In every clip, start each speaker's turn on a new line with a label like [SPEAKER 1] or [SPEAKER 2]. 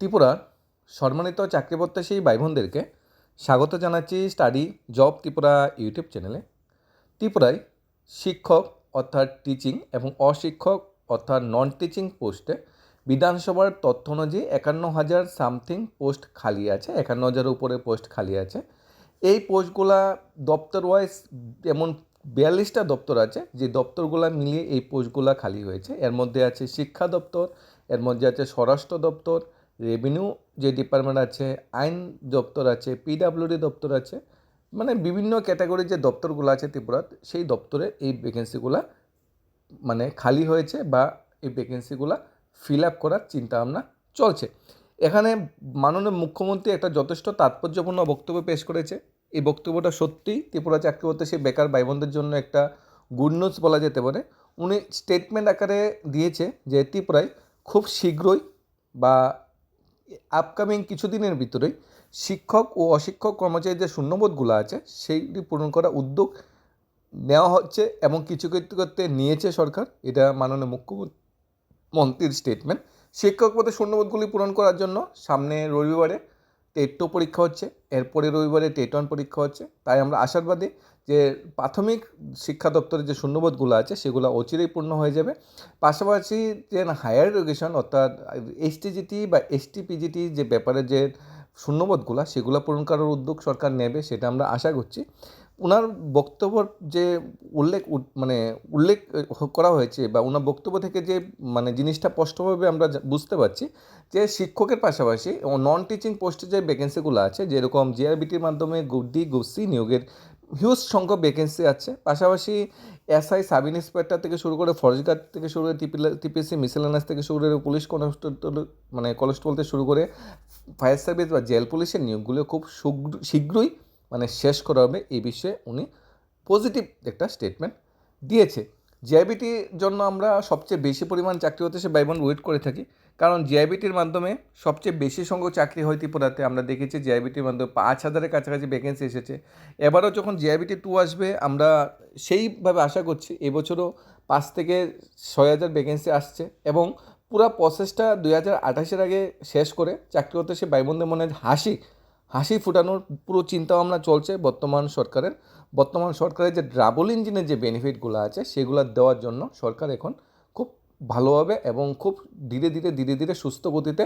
[SPEAKER 1] ত্রিপুরার সম্মানিত চাকরি প্রত্যাশী ভাই বোনদেরকে স্বাগত জানাচ্ছি স্টাডি জব ত্রিপুরা ইউটিউব চ্যানেলে। ত্রিপুরায় শিক্ষক অর্থাৎ টিচিং এবং অশিক্ষক অর্থাৎ নন টিচিং পোস্টে বিধানসভার তথ্য অনুযায়ী একান্ন হাজার সামথিং পোস্ট খালি আছে, একান্ন হাজারের উপরে পোস্ট খালি আছে। এই পোস্টগুলা দপ্তর ওয়াইজ এমন বিয়াল্লিশটা দপ্তর আছে, যে দপ্তরগুলা মিলিয়ে এই পোস্টগুলা খালি হয়েছে। এর মধ্যে আছে শিক্ষা দপ্তর, এর মধ্যে আছে স্বরাষ্ট্র দপ্তর রেভিনিউ যে ডিপার্টমেন্ট আছে, আইন দপ্তর আছে পিডাব্লিউডি দপ্তর আছে মানে বিভিন্ন ক্যাটাগরির যে দপ্তরগুলো আছে ত্রিপুরাত সেই দপ্তরে এই ভ্যাকেন্সিগুলা মানে খালি হয়েছে বা এই ভ্যাকেন্সিগুলা ফিল আপ করার চিন্তাভাবনা চলছে। এখানে মাননীয় মুখ্যমন্ত্রী একটা যথেষ্ট তাৎপর্যপূর্ণ বক্তব্য পেশ করেছে। এই বক্তব্যটা সত্যিই ত্রিপুরা চাকরি করতে সেই বেকার ভাই বোনদের জন্য একটা গুড নিউজ বলা যেতে পারে। উনি স্টেটমেন্ট আকারে দিয়েছে যে ত্রিপুরায় খুব শীঘ্রই বা আপকামিং কিছুদিনের ভিতরেই শিক্ষক ও অশিক্ষক কর্মচারীর যে শূন্যবোধগুলো আছে, সেইটি পূরণ করার উদ্যোগ নেওয়া হচ্ছে এবং কিছু করতে করতে নিয়েছে সরকার। এটা মাননীয় মুখ্যমন্ত্রীর স্টেটমেন্ট শিক্ষক পদে শূন্যবোধগুলি পূরণ করার জন্য সামনে রবিবারে টেট পরীক্ষা হচ্ছে। এরপরে রবিবারে টেট ওয়ান পরীক্ষা হচ্ছে। তাই আমরা আশাবাদী যে প্রাথমিক শিক্ষা দপ্তরের যে শূন্যবোধগুলো আছে, সেগুলো অচিরেই পূর্ণ হয়ে যাবে। পাশাপাশি যে হায়ার এডুকেশন অর্থাৎ এসটিজিটি বা এসটিপিজিটি যে ব্যাপারে যে শূন্যবোধগুলো, সেগুলো পূরণ করার উদ্যোগ সরকার নেবে, সেটা আমরা আশা করছি। ওনার বক্তব্যর যে উল্লেখ মানে উল্লেখ করা হয়েছে বা ওনার বক্তব্য থেকে যে মানে জিনিসটা স্পষ্টভাবে আমরা বুঝতে পারছি যে শিক্ষকের পাশাপাশি নন টিচিং পোস্টে যে ভ্যাকেন্সিগুলো আছে, যেরকম জিআরবিটির মাধ্যমে গুড্ডি গুসি নিয়োগের হিউজ সংখ্যক ভ্যাকেন্সি আছে। পাশাপাশি এসআই সাব ইন্সপেক্টর থেকে শুরু করে ফরেস্ট গার্ড থেকে শুরু করে টিপিসি মিসেলেনাস থেকে শুরু করে পুলিশ কনস্টেবল মানে কনস্টেবল থেকে শুরু করে ফায়ার সার্ভিস বা জেল পুলিশের নিয়োগগুলো খুব শীঘ্রই মানে শেষ করা হবে। এই বিষয়ে উনি পজিটিভ একটা স্টেটমেন্ট দিয়েছে। জিআইবিটির জন্য আমরা সবচেয়ে বেশি পরিমাণ চাকরি হতে সে বাইবন ওয়েট করে থাকি। কারণ জিআইবিটির মাধ্যমে সবচেয়ে বেশি সংখ্যক চাকরি হয় ত্রিপুরাতে। আমরা দেখেছি জিআইবিটির মাধ্যমে পাঁচ হাজারের কাছাকাছি ভ্যাকেন্সি এসেছে। এবারও যখন জিআইবিটি টু আসবে, আমরা সেইভাবে আশা করছি এবছরও পাঁচ থেকে ছয় হাজার ভ্যাকেন্সি আসছে এবং পুরো প্রসেসটা দুই হাজার আঠাশের আগে শেষ করে চাকরি হতে সে ভাই বোনদের মনে হাসি হাসি ফুটানোর পুরো চিন্তাভাবনা চলছে বর্তমান সরকারের। বর্তমান সরকারের যে ড্রাবল ইঞ্জিনের যে বেনিফিটগুলো আছে, সেগুলো দেওয়ার জন্য সরকার এখন ভালোভাবে এবং খুব ধীরে ধীরে ধীরে ধীরে সুস্থ গতিতে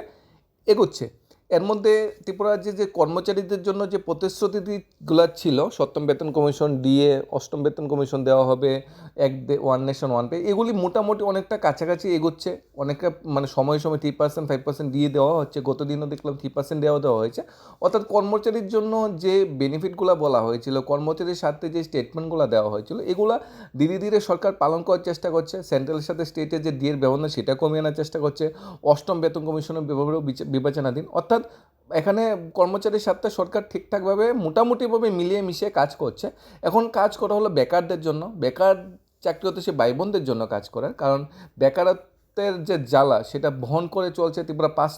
[SPEAKER 1] এগোচ্ছে। এর মধ্যে ত্রিপুরা রাজ্যে যে কর্মচারীদের জন্য যে প্রতিশ্রুতিগুলো ছিল, সপ্তম বেতন কমিশন দিয়ে অষ্টম বেতন কমিশন দেওয়া হবে, এক ওয়ান নেশন ওয়ান পে এগুলি মোটামুটি অনেকটা কাছাকাছি এগোচ্ছে। অনেকটা মানে সময় সময় থ্রি পার্সেন্ট ফাইভ পার্সেন্ট দিয়ে দেওয়া হচ্ছে। গত দিনও দেখলাম থ্রি পার্সেন্ট দেওয়া দেওয়া হয়েছে। অর্থাৎ কর্মচারীর জন্য যে বেনিফিটগুলো বলা হয়েছিল, কর্মচারীর সাথে যে স্টেটমেন্টগুলো দেওয়া হয়েছিল, এগুলা ধীরে ধীরে সরকার পালন করার চেষ্টা করছে। সেন্ট্রালের সাথে স্টেটের যে ডিএর ব্যবধান, সেটা কমিয়ে আনার চেষ্টা করছে। অষ্টম বেতন কমিশনের বিবেচনাধীন। অর্থাৎ এখানে কর্মচারীর সাথে সরকার ঠিকঠাকভাবে, মোটামুটিভাবে মিলিয়ে মিশিয়ে কাজ করছে। এখন কাজ করা হলো বেকারদের জন্য। বেকার চাকরি হতে সে ভাইবোনদের জন্য কাজ করার। কারণ বেকারত্বের যে জ্বালা, সেটা বহন করে চলছে ত্রিপুরা পাঁচ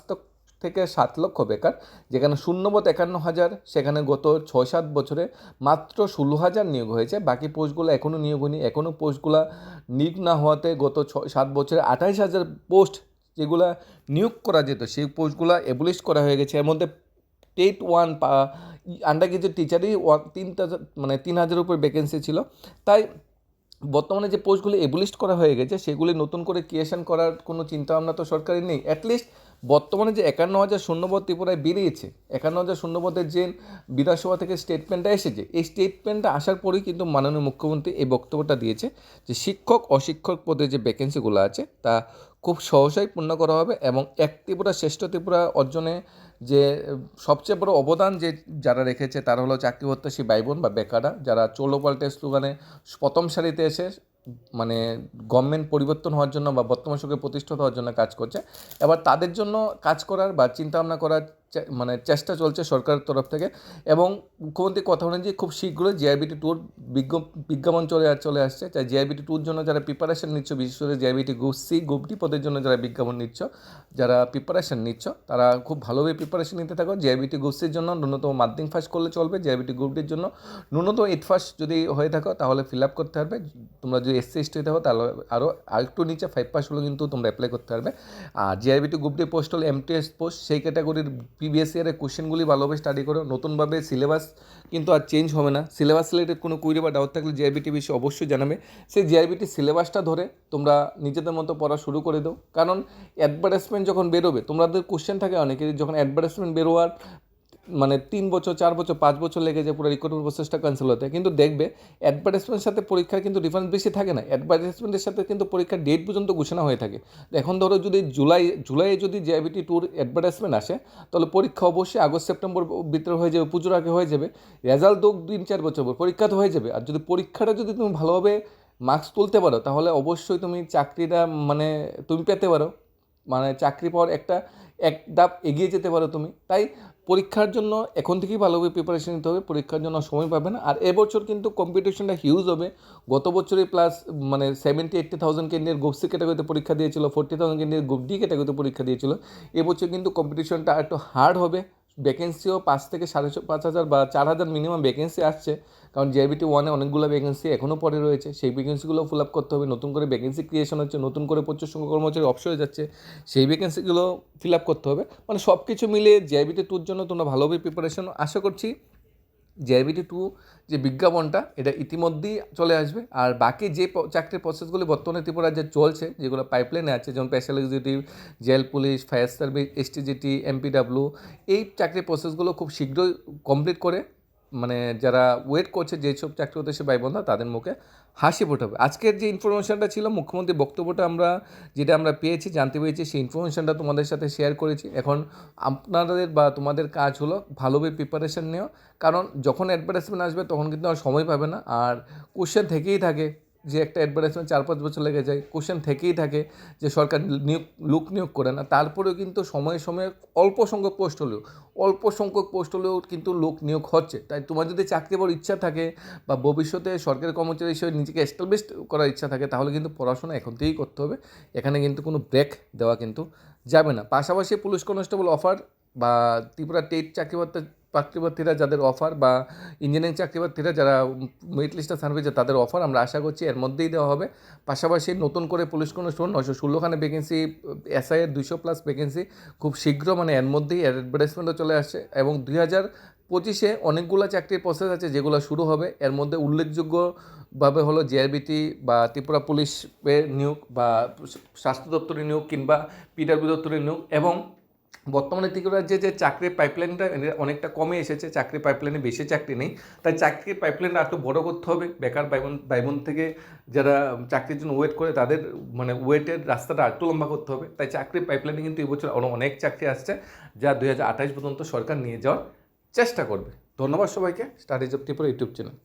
[SPEAKER 1] থেকে সাত লক্ষ বেকার। যেখানে শূন্যবত একান্ন হাজার, সেখানে গত ছয় সাত বছরে মাত্র ষোলো হাজার নিয়োগ হয়েছে। বাকি পোস্টগুলো এখনও নিয়োগ হয়নি। এখনও পোস্টগুলো নিয়োগ না হওয়াতে গত ছয় সাত বছরে আঠাইশ হাজার পোস্ট যেগুলা নিয়োগ করা যেত, সেই পোস্টগুলো এবলিশ করা হয়ে গেছে। এর মধ্যে টেট ওয়ান পা আন্ডার গ্রাজুয়েট টিচারই ওয়ান তিন হাজার মানে তিন হাজারের উপর ভ্যাকেন্সি ছিল। তাই বর্তমানে যে পোস্টগুলি এবলিস্ট করা হয়ে গেছে, সেগুলি নতুন করে ক্রিয়েশন করার কোনো চিন্তাভাবনা তো সরকারের নেই। অ্যাটলিস্ট বর্তমানে যে একান্ন হাজার শূন্যপদ ত্রিপুরায় বেরিয়েছে, একান্ন হাজার শূন্যপদের যে বিধানসভা থেকে স্টেটমেন্টটা এসেছে, এই স্টেটমেন্টটা আসার পরেই কিন্তু মাননীয় মুখ্যমন্ত্রী এই বক্তব্যটা দিয়েছে যে শিক্ষক অশিক্ষক পদে যে ভ্যাকেন্সিগুলো আছে, তা খুব সহসাই পূর্ণ করা হবে এবং এক ত্রিপুরা শ্রেষ্ঠ ত্রিপুরা অর্জনে যে, সবচেয়ে বড় অবদান যে যারা রেখেছে তারা হলো চাকরি প্রত্যাশী ভাই বোন বা বেকাররা। যারা চোলো পাল্টে স্লোগানে প্রথম সারিতে এসে মানে গভর্নমেন্ট পরিবর্তন হওয়ার জন্য বা বর্তমান সঙ্গে প্রতিষ্ঠিত হওয়ার জন্য কাজ করছে। এবার তাদের জন্য কাজ করার বা চিন্তাভাবনা করার মানে চেষ্টা চলছে সরকারের তরফ থেকে এবং মুখ্যমন্ত্রী কথা বলেন যে খুব শীঘ্রই জিআইবিটি ট্যুর বিজ্ঞ, বিজ্ঞাপন চলে চলে আসছে। তাই জিআইবিটি ট্যুর জন্য যারা প্রিপারেশন নিচ্ছ, বিশেষ করে GIBT group C group D পদের জন্য যারা বিজ্ঞাপন নিচ্ছ, যারা প্রিপারেশন নিচ্ছ, তারা খুব ভালোভাবে প্রিপারেশন নিতে থাকো। জিআইবিটি গ্রুপ সির জন্য ন্যূনতম মাধ্যমিক ফার্স্ট করলে চলবে। জিআইবিটি গ্রুপ ডির জন্য ন্যূনতম এইট ফার্স্ট যদি হয়ে থাকো, তাহলে ফিল আপ করতে পারবে। তোমরা যদি এসসি এসটি হয়ে থাকো, তাহলে আরও আরেকটু নিচে ফাইভ পাস হলেও কিন্তু তোমরা অ্যাপ্লাই করতে পারবে। আর জিআইবিটি গ্রুপ ডি পোস্ট হলে এমটিএস পোস্ট সেই ক্যাটাগরির প্রিভিয়াস ইয়ারের কোশ্চেনগুলি ভালোভাবে স্টাডি করো। নতুনভাবে সিলেবাস কিন্তু আর চেঞ্জ হবে না। সিলেবাস রিলেটেড কোনো কুইরি বা ডাউট থাকলে জিআইবিটি বিষয়ে অবশ্যই জানাবে। সেই জিআইবিটি সিলেবাসটা ধরে তোমরা নিজেদের মতো পড়া শুরু করে দাও। কারণ অ্যাডভার্টাইজমেন্ট যখন বেরোবে, তোমাদের কোশ্চেন থাকে অনেকের যখন অ্যাডভার্টাইজমেন্ট বেরোয়ার মানে তিন বছর, চার বছর, পাঁচ বছর লেগে যায়, পুরো রিক্রুটমেন্ট প্রসেসটা ক্যান্সেল হতে। কিন্তু দেখবে অ্যাডভার্টাইজমেন্টের সাথে পরীক্ষার কিন্তু ডিফারেন্স বেশি থাকে না। অ্যাডভার্টাইজমেন্টের সাথে কিন্তু পরীক্ষার ডেট পর্যন্ত ঘোষণা হয়ে থাকে। এখন ধরো যদি জুলাই জুলাইয়ে যদি জেআইবিটি ট্যুর অ্যাডভার্টাইজমেন্ট আসে, তাহলে পরীক্ষা অবশ্যই আগস্ট, সেপ্টেম্বর ভিতরে হয়ে যাবে, পুজোর আগে হয়ে যাবে। রেজাল্ট দোক তিন চার বছর পর, পরীক্ষা তো হয়ে যাবে। আর যদি পরীক্ষাটা যদি তুমি ভালোভাবে মার্কস তুলতে পারো, তাহলে অবশ্যই তুমি চাকরিটা মানে তুমি পেতে পারো। মানে চাকরি পাওয়ার একটা এক ধাপ এগিয়ে যেতে পারো তুমি। তাই পরীক্ষার জন্য এখন থেকেই ভালোভাবে প্রিপারেশন নিতে হবে। পরীক্ষার জন্য সময় পাবে না। আর এবছর কিন্তু কম্পিটিশনটা হিউজ হবে। গত বছরে প্লাস মানে সেভেন্টি এইটটি থাউজেন্ড কেন্দ্রের গ্রুপ সি ক্যাটাগরিতে পরীক্ষা দিয়েছিল ফোর্টি থাউজেন্ড কেন্দ্রের গ্রুপ ডি ক্যাটাগরিতে পরীক্ষা দিয়েছিল। এবছর কিন্তু কম্পিটিশনটা একটু হার্ড হবে। ভ্যাকেন্সিও পাঁচ থেকে সাড়ে পাঁচ হাজার বা চার হাজার মিনিমাম ভ্যাকেন্সি আসছে। কারণ জিআইবিটি ওয়ানে অনেকগুলো ভ্যাকেন্সি এখনও পরে রয়েছে। সেই ভ্যাকেন্সিগুলো ফুল আপ করতে হবে। নতুন করে ভ্যাকেন্সি ক্রিয়েশন হচ্ছে, নতুন করে প্রচুর সংখ্যক কর্মচারী অবসর হয়ে যাচ্ছে। সেই ভ্যাকেন্সিগুলো ফিল আপ করতে হবে। মানে সব কিছু মিলে জিআইবিটি টুর জন্য তোমরা ভালোভাবে প্রিপারেশন আশা করছি জিআইবিটি টু যে বিজ্ঞাপনটা, এটা ইতিমধ্যেই চলে আসবে। আর বাকি যে চাকরির প্রসেসগুলি বর্তমানে ত্রিপুরা যে চলছে, যেগুলো পাইপলাইনে আছে, যেমন special executive jail police fire service STGT MPW এই চাকরির প্রসেসগুলো খুব শীঘ্রই কমপ্লিট করে মানে যারা ওয়েট করছে যেসব চাকরি সে ভাই বোনরা তাদের মুখে হাসি ফোটাবে। আজকের যে ইনফরমেশনটা ছিল, মুখ্যমন্ত্রী বক্তব্যটা আমরা, যেটা আমরা পেয়েছি, জানতে পেরেছি, সেই ইনফরমেশনটা তোমাদের সাথে শেয়ার করেছি। এখন আপনাদের বা তোমাদের কাজ হলো ভালোভাবে প্রিপারেশন নেওয়া। কারণ যখন অ্যাডভার্টাইজমেন্ট আসবে, তখন কিন্তু আর সময় পাবে না। আর কোশ্চেন থেকেই থাকে যে একটা অ্যাডভার্টাইজমেন্ট চার পাঁচ বছর লেগে যায় কোশ্চেন থেকেই থাকে যে সরকার নিয়োগ লোক নিয়োগ করে না। তারপরেও কিন্তু সময়ে সময়ে অল্প সংখ্যক পোস্ট হলেও, অল্প সংখ্যক পোস্ট হলেও কিন্তু লোক নিয়োগ হচ্ছে। তাই তোমার যদি চাকরি পাওয়ার ইচ্ছা থাকে বা ভবিষ্যতে সরকারি কর্মচারী হিসেবে নিজেকে এস্টাবলিশ করার ইচ্ছা থাকে, তাহলে কিন্তু পড়াশোনা এখন থেকেই করতে হবে। এখানে কিন্তু কোনো ব্রেক দেওয়া কিন্তু যাবে না। পাশাপাশি পুলিশ কনস্টেবল অফার বা ত্রিপুরা টেট চাকরি চাকরিপ্রার্থীরা যাদের অফার বা ইঞ্জিনিয়ারিং চাকরিপ্রার্থীরা যারা মেরিট লিস্টে সার্ভিস তাদের অফার আমরা আশা করছি এর মধ্যেই দেওয়া হবে। পাশাপাশি নতুন করে পুলিশ কনস্টেবল নয়শো ষোলোখানে ভ্যাকেন্সি এসআইয়ের দুশো প্লাস ভ্যাকেন্সি খুব শীঘ্র মানে এর মধ্যেই অ্যাডভার্টাইজমেন্টও চলে আসছে এবং দুই হাজার পঁচিশে অনেকগুলো চাকরির প্রসেস আছে যেগুলো শুরু হবে। এর মধ্যে উল্লেখযোগ্যভাবে হলো জেআরবিটি বা ত্রিপুরা পুলিশের নিয়োগ বা স্বাস্থ্য দপ্তরের নিয়োগ কিংবা পিডাব্লিউ দপ্তরের নিয়োগ এবং বর্তমানে ত্রিপুরার যে যে চাকরির পাইপলাইনটা অনেকটা কমে এসেছে, চাকরির পাইপলাইনে বেশি চাকরি নেই। তাই চাকরির পাইপলাইনটা একটু বড় করতে হবে। বেকার ভাই বোন ভাই বোন থেকে যারা চাকরির জন্য ওয়েট করে, তাদের মানে ওয়েটের রাস্তাটা একটু লম্বা করতে হবে। তাই চাকরির পাইপলাইনে কিন্তু এবছর আরও অনেক চাকরি আসছে, যা দুই হাজার পর্যন্ত সরকার নিয়ে যাওয়ার চেষ্টা করবে। ধন্যবাদ সবাইকে। Studies of Tripura YouTube channel